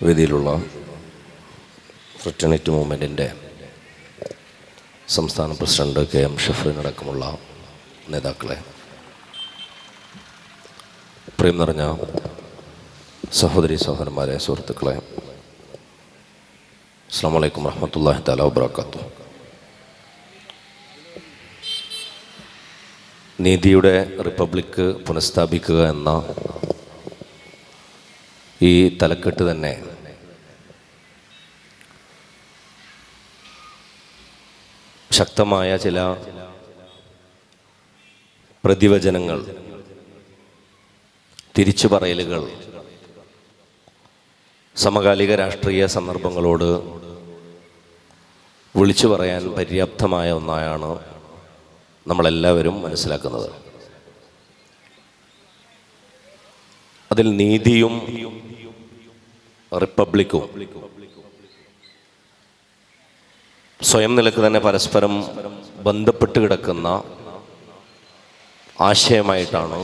വേദിയിലുള്ള fraternity മൂവ്മെന്റിന്റെ സംസ്ഥാന president K M ഷഫറിനടക്കമുള്ള നേതാക്കളെ പ്രിയം നിറഞ്ഞ സഹോദരി സഹോദരന്മാരെ സുഹൃത്തുക്കളെ അസ്സാം വലൈക്കും വറഹമത്തല്ലാഹി താല വബർക്കാത്തു നീതിയുടെ റിപ്പബ്ലിക്ക് പുനഃസ്ഥാപിക്കുക എന്ന ഈ തലക്കെട്ട് തന്നെ ശക്തമായ ചില പ്രതിവചനങ്ങൾ തിരിച്ചു പറയലുകൾ സമകാലിക രാഷ്ട്രീയ സന്ദർഭങ്ങളോട് വിളിച്ചു പറയാൻ പര്യാപ്തമായ ഒന്നായാണ് നമ്മളെല്ലാവരും മനസ്സിലാക്കുന്നത്. അതിൽ നീതിയും റിപ്പബ്ലിക്കും സ്വയം നിലയ്ക്ക് തന്നെ പരസ്പരം ബന്ധപ്പെട്ട് കിടക്കുന്ന ആശയമായിട്ടാണ്?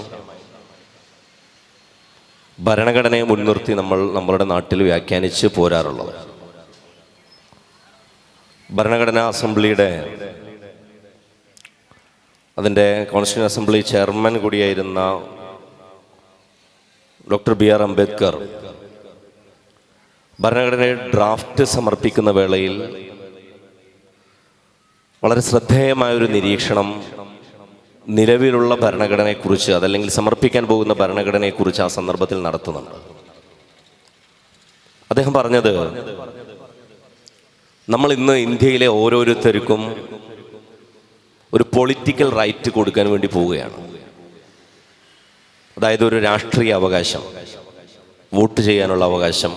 ഭരണഘടനയെ മുൻനിർത്തി നമ്മൾ നമ്മളുടെ നാട്ടിൽ വ്യാഖ്യാനിച്ച് പോരാറുള്ളത്. ഭരണഘടനാ അസംബ്ലിയുടെ അതിന്റെ കോൺസ്റ്റിറ്റ്യൂഷൻ അസംബ്ലി ചെയർമാൻ കൂടിയായിരുന്ന ഡോക്ടർ ബി ആർ അംബേദ്കർ ഭരണഘടനയുടെ ഡ്രാഫ്റ്റ് സമർപ്പിക്കുന്ന വേളയിൽ വളരെ ശ്രദ്ധേയമായൊരു നിരീക്ഷണം നിലവിലുള്ള ഭരണഘടനയെക്കുറിച്ച് അതല്ലെങ്കിൽ സമർപ്പിക്കാൻ പോകുന്ന ഭരണഘടനയെക്കുറിച്ച് ആ സന്ദർഭത്തിൽ നടത്തുന്നുണ്ട്. അദ്ദേഹം പറഞ്ഞത് നമ്മൾ ഇന്ന് ഇന്ത്യയിലെ ഓരോരുത്തർക്കും ഒരു പൊളിറ്റിക്കൽ റൈറ്റ് കൊടുക്കാൻ വേണ്ടി പോവുകയാണ്. അതായത് ഒരു രാഷ്ട്രീയ അവകാശം വോട്ട് ചെയ്യാനുള്ള അവകാശം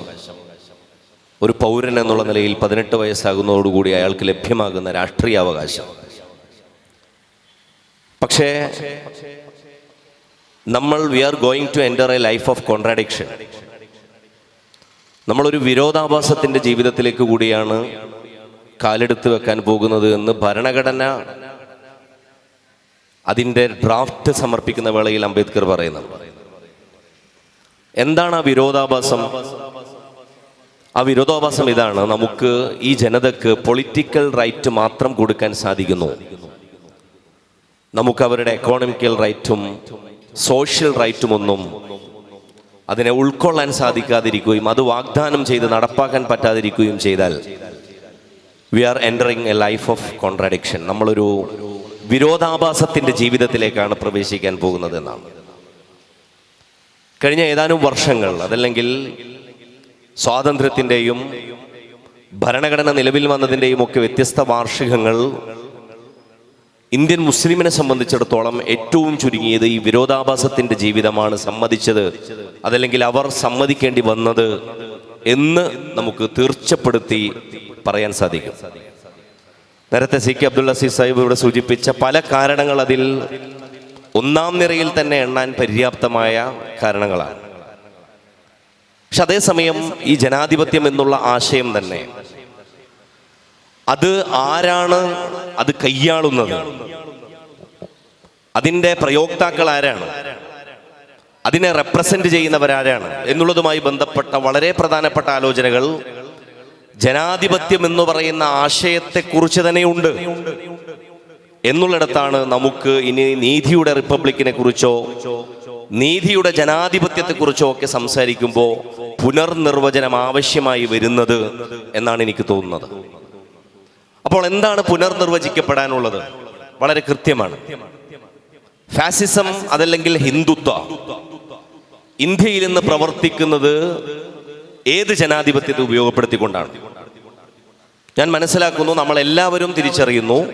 ഒരു പൗരൻ എന്നുള്ള നിലയിൽ പതിനെട്ട് വയസ്സാകുന്നതോടുകൂടി അയാൾക്ക് ലഭ്യമാകുന്ന രാഷ്ട്രീയ അവകാശം. പക്ഷേ നമ്മൾ we are going to enter a life of contradiction നമ്മളൊരു വിരോധാഭാസത്തിന്റെ ജീവിതത്തിലേക്ക് കൂടിയാണ് കാലെടുത്ത് വെക്കാൻ പോകുന്നത് എന്ന് ഭരണഘടന അതിന്റെ ഡ്രാഫ്റ്റ് സമർപ്പിക്കുന്ന വേളയിൽ അംബേദ്കർ പറയുന്നു എന്താണ് ആ വിരോധാഭാസം? ആ വിരോധാഭാസം ഇതാണ്. നമുക്ക് ഈ ജനതക്ക് പൊളിറ്റിക്കൽ റൈറ്റ് മാത്രം കൊടുക്കാൻ സാധിക്കുന്നു. നമുക്ക് അവരുടെ എക്കോണമിക്കൽ റൈറ്റും സോഷ്യൽ റൈറ്റും ഒന്നും അതിനെ ഉൾക്കൊള്ളാൻ സാധിക്കാതിരിക്കുകയും അത് വാഗ്ദാനം ചെയ്ത് നടപ്പാക്കാൻ പറ്റാതിരിക്കുകയും ചെയ്താൽ we are entering a life of contradiction നമ്മളൊരു വിരോധാഭാസത്തിന്റെ ജീവിതത്തിലേക്കാണ് പ്രവേശിക്കാൻ പോകുന്നത് എന്നാണ് കഴിഞ്ഞ ഏതാനും വർഷങ്ങൾ അതല്ലെങ്കിൽ സ്വാതന്ത്ര്യത്തിന്റെയും ഭരണഘടന നിലവിൽ വന്നതിന്റെയും ഒക്കെ വ്യത്യസ്ത വാർഷികങ്ങൾ ഇന്ത്യൻ മുസ്ലിമിനെ സംബന്ധിച്ചിടത്തോളം ഏറ്റവും ചുരുങ്ങിയത് ഈ വിരോധാഭാസത്തിന്റെ ജീവിതമാണ് സമ്മതിച്ചത്. അതല്ലെങ്കിൽ അവർ സമ്മതിക്കേണ്ടി വന്നത് എന്ന് നമുക്ക് തീർച്ചപ്പെടുത്തി പറയാൻ സാധിക്കും. നേരത്തെ സി കെ അബ്ദുള്ള അസീസ് സാഹിബ് ഇവിടെ സൂചിപ്പിച്ച പല കാരണങ്ങൾ അതിൽ ഒന്നാം നിരയിൽ തന്നെ എണ്ണാൻ പര്യാപ്തമായ കാരണങ്ങളാണ്. പക്ഷെ അതേസമയം ഈ ജനാധിപത്യം എന്നുള്ള ആശയം തന്നെ അത് ആരാണ് അത് കൈയാളുന്നത്? അതിന്റെ പ്രയോക്താക്കൾ ആരാണ്? അതിനെ റെപ്രസെന്റ് ചെയ്യുന്നവരാരാണ് എന്നുള്ളതുമായി ബന്ധപ്പെട്ട വളരെ പ്രധാനപ്പെട്ട ആലോചനകൾ ജനാധിപത്യം എന്ന് പറയുന്ന ആശയത്തെക്കുറിച്ച് തന്നെയുണ്ട്. എന്നുള്ളിടത്താണ് നമുക്ക് ഇനി നീതിയുടെ റിപ്പബ്ലിക്കിനെ കുറിച്ചോ നീതിയുടെ ജനാധിപത്യത്തെക്കുറിച്ചോ ഒക്കെ സംസാരിക്കുമ്പോൾ പുനർനിർവചനം ആവശ്യമായി വരുന്നത് എന്നാണ് എനിക്ക് തോന്നുന്നത്. അപ്പോൾ എന്താണ് പുനർനിർവചിക്കപ്പെടാനുള്ളത്? വളരെ കൃത്യമാണ്. ഫാസിസം അതല്ലെങ്കിൽ ഹിന്ദുത്വ. ഇന്ത്യയിൽ നിന്ന് പ്രവർത്തിക്കുന്നത് ഏത് ജനാധിപത്യത്തെ ഉപയോഗപ്പെടുത്തിക്കൊണ്ടാണ്? ഞാൻ മനസ്സിലാക്കുന്നു നമ്മൾ എല്ലാവരും തിരിച്ചറിയുന്നു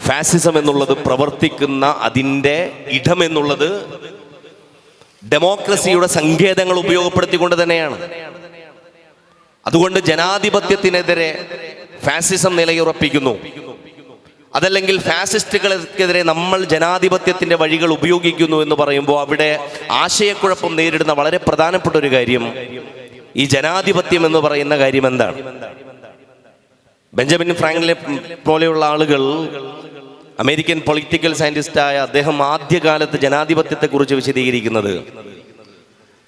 ഫാസിസം എന്നുള്ളത് പ്രവർത്തിക്കുന്ന അതിന്റെ ഇടം എന്നുള്ളത് ഡെമോക്രസിയുടെ സങ്കേതങ്ങൾ ഉപയോഗപ്പെടുത്തിക്കൊണ്ട് തന്നെയാണ്. അതുകൊണ്ട് ജനാധിപത്യത്തിനെതിരെ ഫാസിസം നിലയുറപ്പിക്കുന്നു. അതല്ലെങ്കിൽ ഫാസിസ്റ്റുകൾക്കെതിരെ നമ്മൾ ജനാധിപത്യത്തിന്റെ വഴികൾ ഉപയോഗിക്കുന്നു എന്ന് പറയുമ്പോൾ അവിടെ ആശയക്കുഴപ്പം നേരിടുന്ന വളരെ പ്രധാനപ്പെട്ട ഒരു കാര്യം ഈ ജനാധിപത്യം എന്ന് പറയുന്ന കാര്യം എന്താണ്? ബെഞ്ചമിൻ ഫ്രാങ്ക്ലെ പോലെയുള്ള ആളുകൾ അമേരിക്കൻ പൊളിറ്റിക്കൽ സയന്റിസ്റ്റായ അദ്ദേഹം ആദ്യകാലത്ത് ജനാധിപത്യത്തെക്കുറിച്ച് വിശദീകരിക്കുന്നത്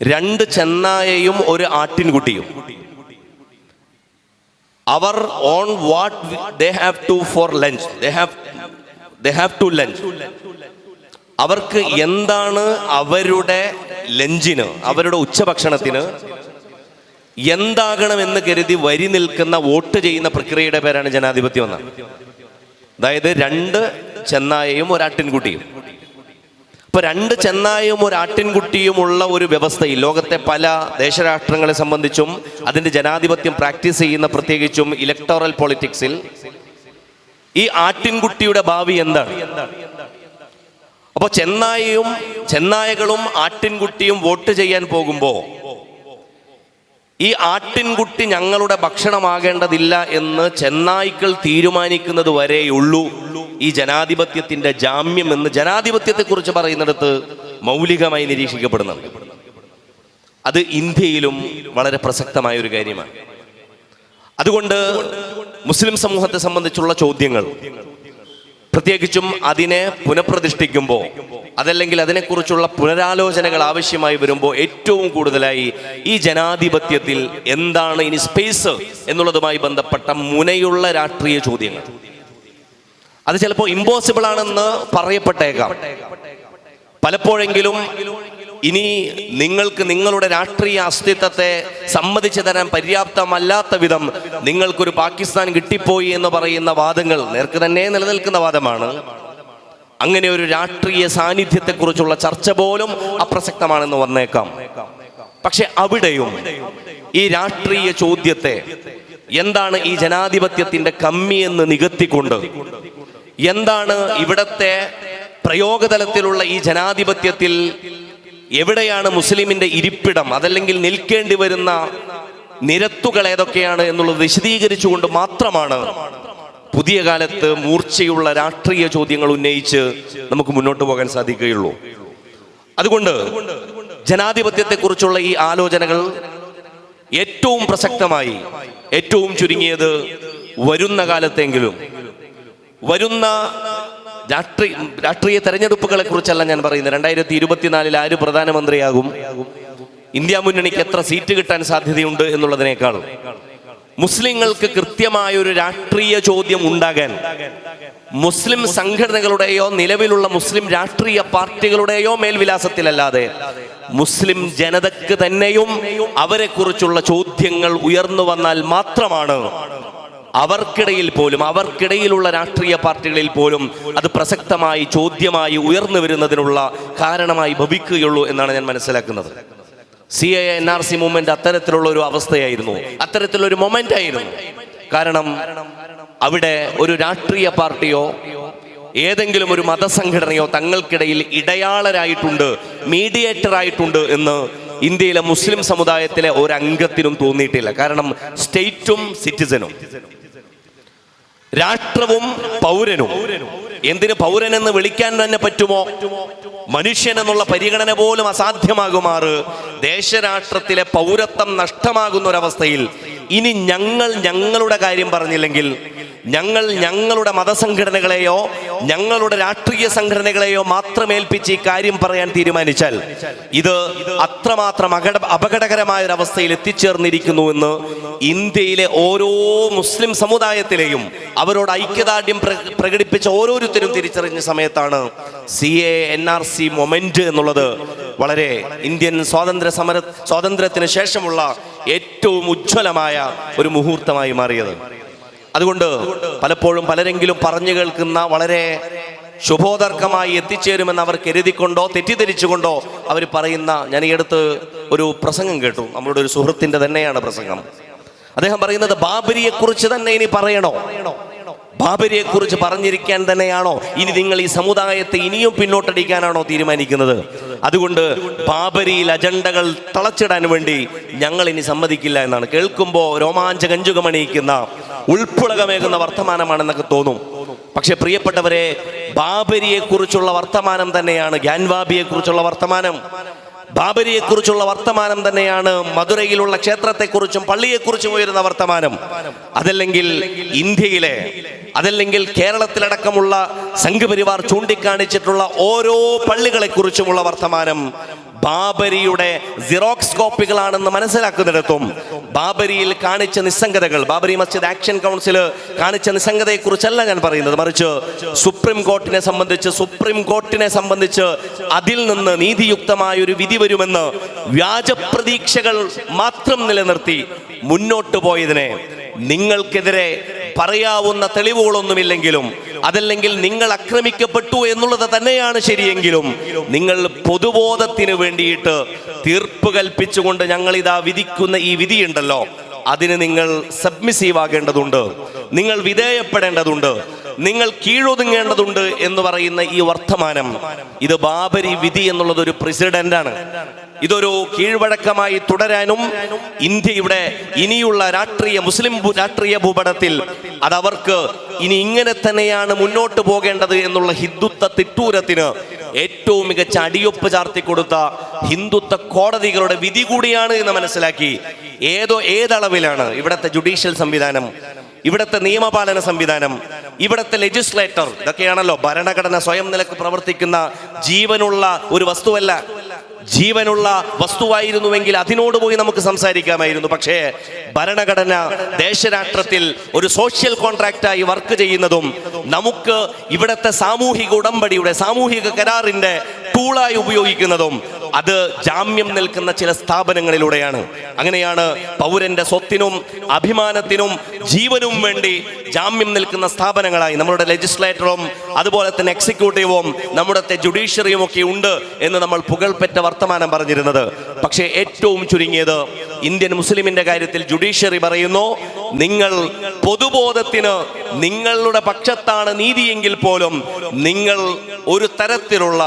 രണ്ട് ചെന്നായയും ഒരു ആട്ടിൻകുട്ടിയും. അവർ on what they have to for lunch. They have they have to lunch. അവർക്ക് എന്താണ് അവരുടെ ലഞ്ചിന് അവരുടെ ഉച്ചഭക്ഷണത്തിന് എന്താകണമെന്ന് കരുതി വരി നിൽക്കുന്ന വോട്ട് ചെയ്യുന്ന പ്രക്രിയയുടെ പേരാണ് ജനാധിപത്യം എന്ന് അതായത് രണ്ട് ചെന്നായയും ഒരാട്ടിൻകുട്ടിയും ഇപ്പൊ രണ്ട് ചെന്നായും ഒരു ആട്ടിൻകുട്ടിയും ഉള്ള ഒരു വ്യവസ്ഥയിൽ ലോകത്തെ പല ദേശരാഷ്ട്രങ്ങളെ സംബന്ധിച്ചും അതിന്റെ ജനാധിപത്യം പ്രാക്ടീസ് ചെയ്യുന്ന പ്രത്യേകിച്ചും ഇലക്ടോറൽ പൊളിറ്റിക്സിൽ ഈ ആട്ടിൻകുട്ടിയുടെ ഭാവി എന്താണ്? അപ്പോൾ ചെന്നായയും ചെന്നായകളും ആട്ടിൻകുട്ടിയും വോട്ട് ചെയ്യാൻ പോകുമ്പോൾ ഈ ആട്ടിൻകുട്ടി ഞങ്ങളുടെ ഭക്ഷണമാകേണ്ടതില്ല എന്ന് ചെന്നായ്ക്കൾ തീരുമാനിക്കുന്നത് വരെയുള്ളൂ. ഈ ജനാധിപത്യത്തിന്റെ ജാമ്യം എന്ന് ജനാധിപത്യത്തെക്കുറിച്ച് പറയുന്നിടത്ത് മൗലികമായി നിരീക്ഷിക്കപ്പെടുന്നുണ്ട്. അത് ഇന്ത്യയിലും വളരെ പ്രസക്തമായ ഒരു കാര്യമാണ്. അതുകൊണ്ട് മുസ്ലിം സമൂഹത്തെ സംബന്ധിച്ചുള്ള ചോദ്യങ്ങൾ പ്രത്യേകിച്ചും അതിനെ പുനഃപ്രതിഷ്ഠിക്കുമ്പോൾ അതല്ലെങ്കിൽ അതിനെക്കുറിച്ചുള്ള പുനരാലോചനകൾ ആവശ്യമായി വരുമ്പോൾ ഏറ്റവും കൂടുതലായി ഈ ജനാധിപത്യത്തിൽ എന്താണ് ഇനി സ്പേസ് എന്നുള്ളതുമായി ബന്ധപ്പെട്ട മുനയുള്ള രാഷ്ട്രീയ ചോദ്യങ്ങൾ. അത് ചിലപ്പോൾ ഇമ്പോസിബിൾ ആണെന്ന് പറയപ്പെട്ടേക്കാം. പലപ്പോഴെങ്കിലും ഇനി നിങ്ങൾക്ക് നിങ്ങളുടെ രാഷ്ട്രീയ അസ്തിത്വത്തെ സമ്മതിച്ചു തരാൻ പര്യാപ്തമല്ലാത്ത വിധം നിങ്ങൾക്കൊരു പാകിസ്ഥാൻ കിട്ടിപ്പോയി എന്ന് പറയുന്ന വാദങ്ങൾ നേർക്ക് തന്നെ നിലനിൽക്കുന്ന വാദമാണ്. അങ്ങനെ ഒരു രാഷ്ട്രീയ സാന്നിധ്യത്തെക്കുറിച്ചുള്ള ചർച്ച പോലും അപ്രസക്തമാണെന്ന് വന്നേക്കാം. പക്ഷെ അവിടെയും ഈ രാഷ്ട്രീയ ചോദ്യത്തെ എന്താണ് ഈ ജനാധിപത്യത്തിന്റെ കമ്മി എന്ന് നികത്തിക്കൊണ്ട് എന്താണ് ഇവിടത്തെ പ്രയോഗതലത്തിലുള്ള ഈ ജനാധിപത്യത്തിൽ എവിടെയാണ് മുസ്ലിമിന്റെ ഇരിപ്പിടം? അതല്ലെങ്കിൽ നിൽക്കേണ്ടി വരുന്ന നിരത്തുകൾ ഏതൊക്കെയാണ് എന്നുള്ളത് വിശദീകരിച്ചുകൊണ്ട് മാത്രമാണ് പുതിയ കാലത്ത് മൂർച്ചയുള്ള രാഷ്ട്രീയ ചോദ്യങ്ങൾ ഉന്നയിച്ച് നമുക്ക് മുന്നോട്ട് പോകാൻ സാധിക്കുകയുള്ളൂ. അതുകൊണ്ട് ജനാധിപത്യത്തെക്കുറിച്ചുള്ള ഈ ആലോചനകൾ ഏറ്റവും പ്രസക്തമായി ഏറ്റവും ചുരുങ്ങിയത് വരുന്ന കാലത്തെങ്കിലും വരുന്ന രാഷ്ട്രീയ രാഷ്ട്രീയ തെരഞ്ഞെടുപ്പുകളെ കുറിച്ചല്ല ഞാൻ പറയുന്നത്. രണ്ടായിരത്തി ഇരുപത്തിനാലിൽ ആര് പ്രധാനമന്ത്രിയാകും? ഇന്ത്യ മുന്നണിക്ക് എത്ര സീറ്റ് കിട്ടാൻ സാധ്യതയുണ്ട് എന്നുള്ളതിനേക്കാൾ മുസ്ലിങ്ങൾക്ക് കൃത്യമായ ഒരു രാഷ്ട്രീയ ചോദ്യം ഉണ്ടാകാൻ മുസ്ലിം സംഘടനകളുടെയോ നിലവിലുള്ള മുസ്ലിം രാഷ്ട്രീയ പാർട്ടികളുടെയോ മേൽവിലാസത്തിലല്ലാതെ മുസ്ലിം ജനതക്ക് തന്നെയും അവരെക്കുറിച്ചുള്ള ചോദ്യങ്ങൾ ഉയർന്നു വന്നാൽ മാത്രമാണ് അവർക്കിടയിൽ പോലും അവർക്കിടയിലുള്ള രാഷ്ട്രീയ പാർട്ടികളിൽ പോലും അത് പ്രസക്തമായി ചോദ്യമായി ഉയർന്നു വരുന്നതിനുള്ള കാരണമായി ഭവിക്കുകയുള്ളൂ എന്നാണ് ഞാൻ മനസ്സിലാക്കുന്നത്. C A N R C movement അത്തരത്തിലുള്ള ഒരു അവസ്ഥയായിരുന്നു. അത്തരത്തിലുള്ള ഒരു മൊമെന്റ് ആയിരുന്നു. കാരണം അവിടെ ഒരു രാഷ്ട്രീയ പാർട്ടിയോ ഏതെങ്കിലും ഒരു മതസംഘടനയോ തങ്ങൾക്കിടയിൽ ഇടയാളരായിട്ടുണ്ട് മീഡിയേറ്റർ ആയിട്ടുണ്ട് എന്ന് ഇന്ത്യയിലെ മുസ്ലിം സമുദായത്തിലെ ഒരംഗത്തിനും തോന്നിയിട്ടില്ല. കാരണം സ്റ്റേറ്റും സിറ്റിസനും രാഷ്ട്രവും പൗരനും. എന്തിന് പൗരൻ എന്ന് വിളിക്കാൻ തന്നെ പറ്റുമോ? മനുഷ്യൻ എന്നുള്ള പരിഗണന പോലും അസാധ്യമാകുമാറ്. ദേശരാഷ്ട്രത്തിലെ പൗരത്വം നഷ്ടമാകുന്ന ഒരവസ്ഥയിൽ ഇനി ഞങ്ങൾ ഞങ്ങളുടെ കാര്യം പറഞ്ഞില്ലെങ്കിൽ ഞങ്ങൾ ഞങ്ങളുടെ മതസംഘടനകളെയോ ഞങ്ങളുടെ രാഷ്ട്രീയ സംഘടനകളെയോ മാത്രം ഏൽപ്പിച്ച് ഈ കാര്യം പറയാൻ തീരുമാനിച്ചാൽ ഇത് അത്രമാത്രം അകട അപകടകരമായ ഒരു അവസ്ഥയിൽ എത്തിച്ചേർന്നിരിക്കുന്നു എന്ന് ഇന്ത്യയിലെ ഓരോ മുസ്ലിം സമുദായത്തിലെയും അവരോട് ഐക്യദാർഢ്യം പ്ര- പ്രകടിപ്പിച്ച ഓരോരുത്തരും തിരിച്ചറിഞ്ഞ സമയത്താണ് C A N R C moment എന്നുള്ളത് വളരെ ഇന്ത്യൻ സ്വാതന്ത്ര്യ സമര സ്വാതന്ത്ര്യത്തിന് ശേഷമുള്ള ഏറ്റവും ഉജ്ജ്വലമായ ഒരു മുഹൂർത്തമായി മാറിയത്. അതുകൊണ്ട് പലപ്പോഴും പലരെങ്കിലും പറഞ്ഞു കേൾക്കുന്ന വളരെ ശുഭോദർക്കമായി എത്തിച്ചേരുമെന്ന് അവർ കരുതിക്കൊണ്ടോ തെറ്റിദ്ധരിച്ചുകൊണ്ടോ അവർ പറയുന്ന ഞാൻ ഈ അടുത്ത് ഒരു പ്രസംഗം കേട്ടു. നമ്മളുടെ ഒരു സുഹൃത്തിന്റെ തന്നെയാണ് പ്രസംഗം. അദ്ദേഹം പറയുന്നത് ബാബരിയെ കുറിച്ച് തന്നെ ഇനി പറയണോ? ബാബരിയെ കുറിച്ച് പറഞ്ഞിരിക്കാൻ തന്നെയാണോ? ഇനി നിങ്ങൾ ഈ സമുദായത്തെ ഇനിയും പിന്നോട്ടടിക്കാനാണോ തീരുമാനിക്കുന്നത്? അതുകൊണ്ട് ബാബരിയിൽ അജണ്ടകൾ തളച്ചിടാൻ വേണ്ടി ഞങ്ങൾ ഇനി സമ്മതിക്കില്ല എന്നാണ്. കേൾക്കുമ്പോൾ രോമാഞ്ചകഞ്ചുകമണിയിക്കുന്ന ഉൾപ്പുളകമേകുന്ന വർത്തമാനമാണെന്നൊക്കെ തോന്നും. പക്ഷെ പ്രിയപ്പെട്ടവരെ ബാബരിയെ കുറിച്ചുള്ള വർത്തമാനം തന്നെയാണ് ഗ്യാൻവാബിയെ കുറിച്ചുള്ള വർത്തമാനം. ബാബരിയെ കുറിച്ചുള്ള വർത്തമാനം തന്നെയാണ് മധുരയിലുള്ള ക്ഷേത്രത്തെക്കുറിച്ചും പള്ളിയെക്കുറിച്ചും ഉയരുന്ന വർത്തമാനം. അതല്ലെങ്കിൽ ഇന്ത്യയിലെ അതല്ലെങ്കിൽ കേരളത്തിലടക്കമുള്ള സംഘപരിവാർ ചൂണ്ടിക്കാണിച്ചിട്ടുള്ള ഓരോ പള്ളികളെക്കുറിച്ചുമുള്ള വർത്തമാനം ബാബരിയുടെ സിറോക്സ് കോപ്പികളാണെന്ന് മനസ്സിലാക്കുന്നിടത്തും ബാബരിയിൽ കാണിച്ച നിസ്സംഗതകൾ ബാബരി മസ്ജിദ് ആക്ഷൻ കൗൺസിൽ കാണിച്ച നിസ്സംഗതയെക്കുറിച്ചല്ല ഞാൻ പറയുന്നത്. മറിച്ച് സുപ്രീം കോർട്ടിനെ സംബന്ധിച്ച് സുപ്രീം കോർട്ടിനെ സംബന്ധിച്ച് അതിൽ നിന്ന് നീതിയുക്തമായ ഒരു വിധി വരുമെന്ന് വ്യാജ പ്രതീക്ഷകൾ മാത്രം നിലനിർത്തി മുന്നോട്ട് പോയതിനെ നിങ്ങൾക്കെതിരെ പറയാവുന്ന തെളിവുകളൊന്നുമില്ലെങ്കിലും അതല്ലെങ്കിൽ നിങ്ങൾ ആക്രമിക്കപ്പെട്ടു എന്നുള്ളത് തന്നെയാണ് ശരിയെങ്കിലും നിങ്ങൾ പൊതുബോധത്തിന് വേണ്ടിയിട്ട് തീർപ്പ് കൽപ്പിച്ചുകൊണ്ട് ഞങ്ങൾ ഇതാ വിധിക്കുന്ന ഈ വിധിയുണ്ടല്ലോ അതിന് നിങ്ങൾ സബ്മിസീവ് ആകേണ്ടതുണ്ട്. നിങ്ങൾ വിധേയപ്പെടേണ്ടതുണ്ട്. നിങ്ങൾ കീഴൊതുങ്ങേണ്ടതുണ്ട് എന്ന് പറയുന്ന ഈ വർത്തമാനം ഇത് ബാബരി വിധി എന്നുള്ളത് ഒരു പ്രസിഡന്റാണ് ഇതൊരു കീഴ്വഴക്കമായി തുടരാനും ഇന്ത്യയുടെ ഇനിയുള്ള രാഷ്ട്രീയ മുസ്ലിം രാഷ്ട്രീയ ഭൂപടത്തിൽ അതവർക്ക് ഇനി ഇങ്ങനെ തന്നെയാണ് മുന്നോട്ട് പോകേണ്ടത് എന്നുള്ള ഹിന്ദുത്വ തിട്ടൂരത്തിന് ഏറ്റവും മികച്ച അടിയൊപ്പ് ചാർത്തി കൊടുത്ത ഹിന്ദുത്വ കോടതികളുടെ വിധി കൂടിയാണ് എന്ന് മനസ്സിലാക്കി. ഏതോ ഏതളവിലാണ് ഇവിടുത്തെ ജുഡീഷ്യൽ സംവിധാനം ഇവിടുത്തെ നിയമപാലന സംവിധാനം ഇവിടുത്തെ ലെജിസ്ലേറ്റർ ഇതൊക്കെയാണല്ലോ ഭരണഘടന സ്വയം നിലയ്ക്ക് പ്രവർത്തിക്കുന്ന ജീവനുള്ള ഒരു വസ്തുവല്ല. ജീവനുള്ള വസ്തുവായിരുന്നുവെങ്കിൽ അതിനോട് പോയി നമുക്ക് സംസാരിക്കാമായിരുന്നു. പക്ഷേ ഭരണഘടന ദേശരാഷ്ട്രത്തിൽ ഒരു സോഷ്യൽ കോൺട്രാക്റ്റായി വർക്ക് ചെയ്യുന്നതും നമുക്ക് ഇവിടുത്തെ സാമൂഹിക ഉടമ്പടിയുടെ സാമൂഹിക കരാറിന്റെ ടൂളായി ഉപയോഗിക്കുന്നതും അത് ജാമ്യം നിൽക്കുന്ന ചില സ്ഥാപനങ്ങളിലൂടെയാണ്. അങ്ങനെയാണ് പൗരന്റെ സ്വത്തിനും അഭിമാനത്തിനും ജീവനും വേണ്ടി ജാമ്യം നിൽക്കുന്ന സ്ഥാപനങ്ങളായി നമ്മുടെ ലെജിസ്ലേറ്ററും അതുപോലെ തന്നെ എക്സിക്യൂട്ടീവും നമ്മുടെ ജുഡീഷ്യറിയും ഒക്കെ ഉണ്ട് എന്ന് നമ്മൾ പുകൾപെറ്റ വർത്തമാനം പറഞ്ഞിരുന്നത്. പക്ഷേ ഏറ്റവും ചുരുങ്ങിയത് ഇന്ത്യൻ മുസ്ലിമിന്റെ കാര്യത്തിൽ ജുഡീഷ്യറി പറയുന്നു നിങ്ങൾ പൊതുബോധത്തിന് നിങ്ങളുടെ പക്ഷത്താണ് നീതിയെങ്കിൽ പോലും നിങ്ങൾ ഒരു തരത്തിലുള്ള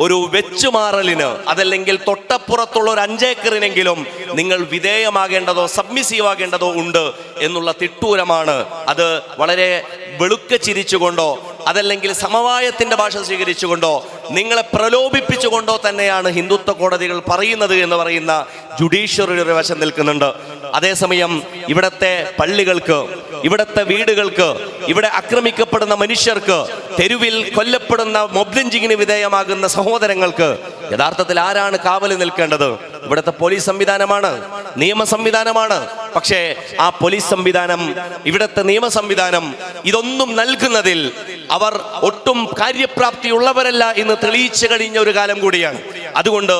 ഒരു വെച്ചുമാറലിന് അതല്ലെങ്കിൽ തൊട്ടപ്പുറത്തുള്ള ഒരു അഞ്ചേക്കറിനെങ്കിലും നിങ്ങൾ വിധേയമാകേണ്ടതോ സബ്മിസീവ് ആകേണ്ടതോ ഉണ്ട് എന്നുള്ള തിട്ടൂരമാണ്. അത് വളരെ വെളുക്ക ചിരിച്ചുകൊണ്ടോ അതല്ലെങ്കിൽ സമവായത്തിന്റെ ഭാഷ സ്വീകരിച്ചുകൊണ്ടോ നിങ്ങളെ പ്രലോഭിപ്പിച്ചുകൊണ്ടോ തന്നെയാണ് ഹിന്ദുത്വ കോടതികൾ പറയുന്നത് എന്ന് പറയുന്ന ജുഡീഷ്യറിയുടെ വശം നിൽക്കുന്നുണ്ട്. അതേസമയം ഇവിടത്തെ പള്ളികൾക്ക് ഇവിടത്തെ വീടുകൾക്ക് ഇവിടെ ആക്രമിക്കപ്പെടുന്ന മനുഷ്യർക്ക് തെരുവിൽ കൊല്ലപ്പെടുന്ന മൊബ്ലിഞ്ചിങ്ങിന് വിധേയമാകുന്ന സഹോദരങ്ങൾക്ക് യഥാർത്ഥത്തിൽ ആരാണ് കാവൽ നിൽക്കേണ്ടത്? ഇവിടുത്തെ പോലീസ് സംവിധാനമാണ് നിയമ സംവിധാനമാണ്. പക്ഷേ ആ പോലീസ് സംവിധാനം ഇവിടുത്തെ നിയമ സംവിധാനം ഇതൊന്നും നൽകുന്നതിൽ അവർ ഒട്ടും കാര്യപ്രാപ്തിയുള്ളവരല്ല എന്ന് തെളിയിച്ചു കഴിഞ്ഞ ഒരു കാലം കൂടിയാണ്. അതുകൊണ്ട്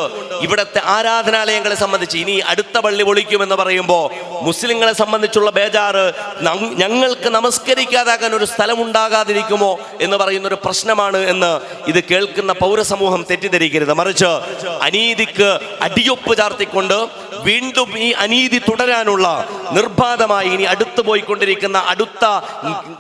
ഇവിടത്തെ ആരാധനാലയങ്ങളെ സംബന്ധിച്ച് ഇനി അടുത്ത പള്ളി പൊളിക്കുമെന്ന് പറയുമ്പോൾ മുസ്ലിങ്ങളെ സംബന്ധിച്ചുള്ള ബേജാറ് ഞങ്ങൾക്ക് നമസ്കരിക്കാതാകാൻ ഒരു സ്ഥലം ഉണ്ടാകാതിരിക്കുമോ എന്ന് പറയുന്ന ഒരു പ്രശ്നമാണ് എന്ന് ഇത് കേൾക്കുന്ന പൗരസമൂഹം തെറ്റിദ്ധരിക്കരുത്. മറിച്ച് അനീതിക്ക് അടിയൊപ്പ് ചാർത്തിക്കൊണ്ട് വീണ്ടും ഈ അനീതി തുടരാനുള്ള നിർബാധമായി ഇനി അടുത്തു പോയിക്കൊണ്ടിരിക്കുന്ന അടുത്ത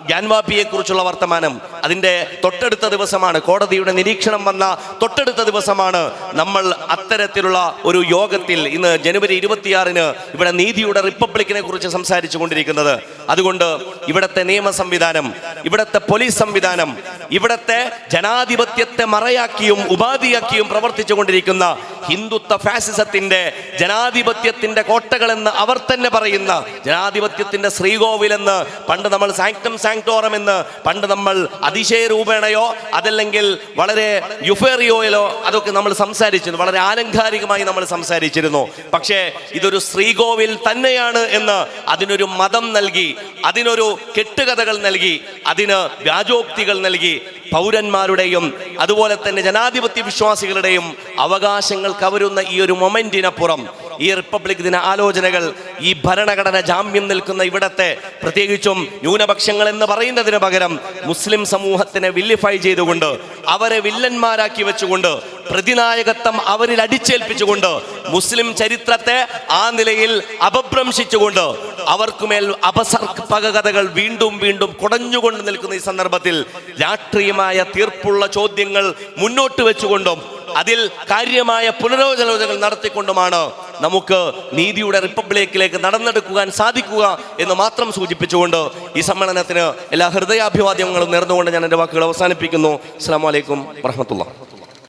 ഗ്യാൻവാപ്പിയെ കുറിച്ചുള്ള വർത്തമാനം. അതിന്റെ തൊട്ടടുത്ത ദിവസമാണ്. കോടതിയുടെ നിരീക്ഷണം വന്ന തൊട്ടടുത്ത ദിവസമാണ് നമ്മൾ അത്തരത്തിലുള്ള ഒരു യോഗത്തിൽ ഇന്ന് ജനുവരി ഇരുപത്തിയാറിന് ഇവിടെ നീതിയുടെ റിപ്പബ്ലിക്കിനെ കുറിച്ച് സംസാരിച്ചു കൊണ്ടിരിക്കുന്നത് അതുകൊണ്ട് ഇവിടത്തെ നിയമ സംവിധാനം ഇവിടത്തെ പോലീസ് സംവിധാനം ഇവിടത്തെ ജനാധിപത്യത്തെ മറയാക്കിയും ഉപാധിയാക്കിയും പ്രവർത്തിച്ചു കൊണ്ടിരിക്കുന്ന ഹിന്ദുത്വ ഫാസിസത്തിന്റെ ജനാധിപത്യത്തിന്റെ കോട്ടകളെന്ന് അവർ തന്നെ പറയുന്ന ജനാധിപത്യത്തിന്റെ ശ്രീകോവിലെന്ന് പണ്ട് നമ്മൾ സാങ്ക്ടം സാങ്ക്ടോറം എന്ന് പണ്ട് നമ്മൾ അതിശയ രൂപേണയോ അതല്ലെങ്കിൽ വളരെ യുഫേറിയോയിലോ അതൊക്കെ നമ്മൾ സംസാരിച്ചിരുന്നു വളരെ ആലങ്കാരികമായി നമ്മൾ സംസാരിച്ചിരുന്നു. പക്ഷേ ഇതൊരു ശ്രീകോവിൽ തന്നെയാണ് എന്ന് അതിനൊരു മതം നൽകി അതിനൊരു കെട്ടുകഥകൾ നൽകി അതിന് വ്യാജോക്തികൾ നൽകി പൗരന്മാരുടെയും അതുപോലെ തന്നെ ജനാധിപത്യ വിശ്വാസികളുടെയും അവകാശങ്ങൾ കവരുന്ന ഈ ഒരു മൊമെന്റിനപ്പുറം ഈ റിപ്പബ്ലിക് ദിന ആലോചനകൾ ഈ ഭരണഘടന ജാമ്യം നിൽക്കുന്ന ഇവിടത്തെ പ്രത്യേകിച്ചും ന്യൂനപക്ഷങ്ങൾ എന്ന് പറയുന്നതിന് പകരം മുസ്ലിം സമൂഹത്തിനെ വില്ലിഫൈ ചെയ്തുകൊണ്ട് അവരെ വില്ലന്മാരാക്കി വെച്ചുകൊണ്ട് പ്രതിനായകത്വം അവരിൽ അടിച്ചേൽപ്പിച്ചുകൊണ്ട് മുസ്ലിം ചരിത്രത്തെ ആ നിലയിൽ അപഭ്രംശിച്ചുകൊണ്ട് അവർക്കുമേൽ അപസർപ്പകഥകൾ വീണ്ടും വീണ്ടും കുടഞ്ഞുകൊണ്ട് നിൽക്കുന്ന ഈ സന്ദർഭത്തിൽ രാഷ്ട്രീയമായ തീർപ്പുള്ള ചോദ്യങ്ങൾ മുന്നോട്ട് വെച്ചുകൊണ്ടും അതിൽ കാര്യമായ പുനരോചനോചനകൾ നടത്തിക്കൊണ്ടുമാണ് നമുക്ക് നീതിയുടെ റിപ്പബ്ലിക്കിലേക്ക് നടന്നെടുക്കുവാൻ സാധിക്കുക എന്ന് മാത്രം സൂചിപ്പിച്ചുകൊണ്ട് ഈ സമ്മേളനത്തിന് എല്ലാ ഹൃദയാഭിവാദ്യങ്ങളും നേർന്നുകൊണ്ട് ഞാൻ എന്റെ വാക്കുകൾ അവസാനിപ്പിക്കുന്നു. അസ്സാം വലൈക്കും വർഹമത്തുള്ള